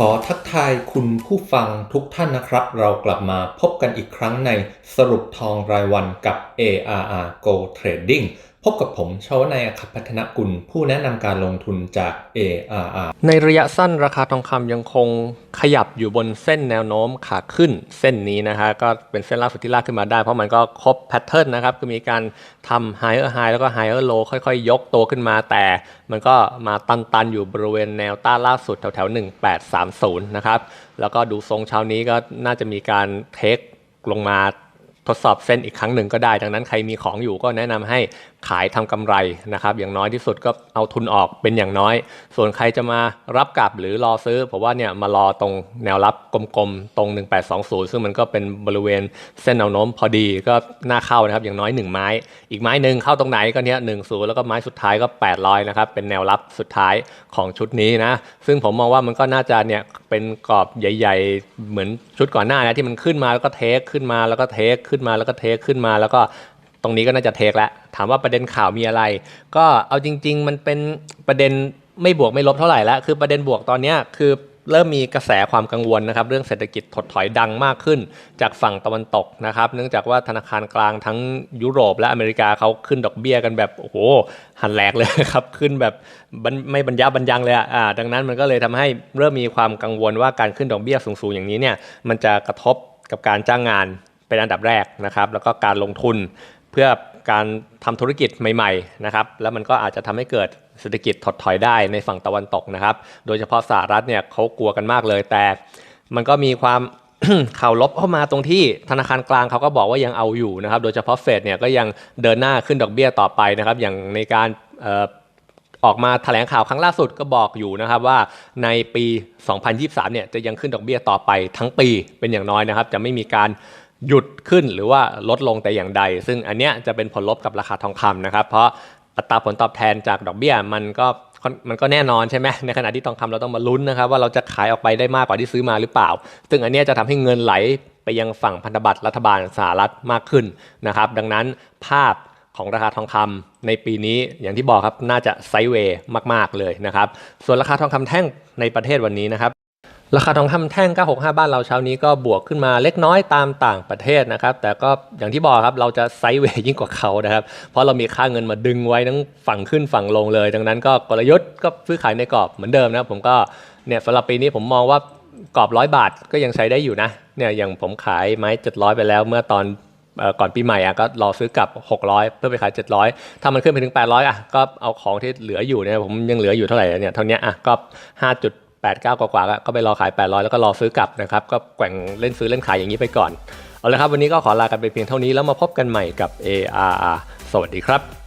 ขอทักทายคุณผู้ฟังทุกท่านนะครับ เรากลับมาพบกันอีกครั้งในสรุปทองรายวันกับ ARR Go Trading พบกับผมชวนายอคับพัฒนกุล ผู้แนะนำการลงทุนจาก ARR ในระยะสั้นราคาทองคำยังคงขยับอยู่บนเส้นแนวโน้มขาขึ้นเส้นนี้นะฮะก็เป็นเส้นล่าสุดที่ลากขึ้นมาได้ เพราะมันก็ครบแพทเทิร์นนะครับก็มีการทำ higher high แล้วก็ higher low ค่อยๆ ยกตัวขึ้นมา แต่มันก็มาตันๆ อยู่บริเวณแนวต้านล่าสุดแถวๆ 1830 นะครับ แล้วก็ดูทรงเช้านี้ก็น่าจะมีการเทคลงมาทดสอบเส้นอีกครั้งหนึ่งก็ได้ ดังนั้นใครมีของอยู่ก็แนะนำให้ ขายทำกำไรนะครับ อย่างน้อยที่สุดก็เอาทุนออกเป็นอย่างน้อย ส่วนใครจะมารับกลับหรือรอซื้อผมว่าเนี่ยมารอตรงแนวรับกลมๆ ตรง 1820 ซึ่งมันก็เป็นบริเวณเส้นแนวโน้มพอดีก็น่าเข้านะครับ อย่างน้อย 1 ไม้ อีกไม้หนึ่งเข้าตรงไหนก็เนี่ยหนึ่งศูนย์แล้วก็ไม้สุดท้ายก็ 800 นะครับ เป็นแนวรับสุดท้ายของชุดนี้นะ ซึ่งผมมองว่ามันก็น่าจะเนี่ยเป็นกรอบใหญ่ ๆ เหมือนชุดก่อนหน้านะที่มันขึ้นมาแล้วก็เทคขึ้นมาแล้วก็เทคขึ้นมาแล้วก็เทคขึ้นมาแล้วก็ ตรงนี้ก็น่าจะเทคแล้วถามว่าประเด็นข่าวมีอะไร ก็เอาจริง ๆ มันเป็นประเด็นไม่บวกไม่ลบเท่าไหร่แล้วคือประเด็นบวกตอนนี้คือเริ่มมีกระแสความกังวลนะครับเรื่องเศรษฐกิจถดถอยดังมากขึ้น จากฝั่งตะวันตกนะครับเนื่องจากว่าธนาคารกลางทั้งยุโรปและอเมริกาเขาขึ้นดอกเบี้ยกันแบบโอ้โหหันแหลกเลยครับขึ้นแบบไม่บรรยะบรรยังเลยอ่าดังนั้นมันก็เลยทำให้เริ่มมีความกังวลว่าการขึ้นดอกเบี้ยสูงๆอย่างนี้เนี่ยมันจะกระทบกับการจ้างงานเป็นอันดับแรกนะครับแล้วก็การลงทุน พื่อการทำธุรกิจใหม่ๆนะครับแล้วมันก็อาจจะทำให้เกิดเศรษฐกิจถดถอยได้ในฝั่งตะวันตกนะครับ โดยเฉพาะสหรัฐเนี่ยเขากลัวกันมากเลย แต่มันก็มีความข่าวลบเข้ามาตรงที่ธนาคารกลางเขาก็บอกว่ายังเอาอยู่นะครับ โดยเฉพาะเฟดเนี่ยก็ยังเดินหน้าขึ้นดอกเบี้ยต่อไปนะครับ อย่างในการออออกมาแถลงข่าวครั้งล่าสุดก็บอกอยู่นะครับว่าในปี 2023 เนี่ยจะยังขึ้นดอกเบี้ยต่อไปทั้งปีเป็นอย่างน้อยนะครับ จะไม่มีการ หยุดขึ้นหรือว่าลดลงแต่อย่างใด ซึ่งอันเนี้ยจะเป็นผลลบกับราคาทองคำนะครับ เพราะอัตราผลตอบแทนจากดอกเบี้ยมันก็มันก็แน่นอนใช่ไหมในขณะที่ทองคำเราต้องมาลุ้นนะครับว่าเราจะขายออกไปได้มากกว่าที่ซื้อมาหรือเปล่า ซึ่งอันนี้จะทำให้เงินไหลไปยังฝั่งพันธบัตรรัฐบาลสหรัฐมากขึ้นนะครับ ดังนั้นภาพของราคาทองคำในปีนี้อย่างที่บอกครับน่าจะไซด์เวย์มาก ๆเลยนะครับ ส่วนราคาทองคำแท่งในประเทศวันนี้นะครับ ราคาทองคำแท่ง 965 บ้านเราเช้านี้ก็บวกขึ้นมาเล็กน้อยตามต่างประเทศนะครับ แต่ก็อย่างที่บอกครับเราจะไซด์เวย์ยิ่งกว่าเขานะครับ เพราะเรามีค่าเงินมาดึงไว้ทั้งฝั่งขึ้นฝั่งลงเลย ดังนั้นก็กลยุทธ์ก็ซื้อขายในกรอบเหมือนเดิมนะผมก็เนี่ยสำหรับปีนี้ผมมองว่ากรอบร้อยบาทก็ยังใช้ได้อยู่นะเนี่ยอย่างผมขายไม้ 700 ไปแล้วเมื่อตอนก่อนปีใหม่อะก็รอซื้อกลับ 600 เพื่อไปขาย 700 ถ้ามันขึ้นไปถึง 800 อะก็เอาของที่เหลืออยู่เนี่ยผมยังเหลืออยู่เท่าไหร่เนี่ยเท่านี้อะก็ 5.89กว่าก็ก็ไปรอขาย 800 แล้วก็รอซื้อกลับนะครับ ก็แกว่งเล่นซื้อเล่นขายอย่างนี้ไปก่อน เอาละครับ วันนี้ก็ขอลากันไปเพียงเท่านี้แล้วมาพบกันใหม่กับ ARR สวัสดีครับ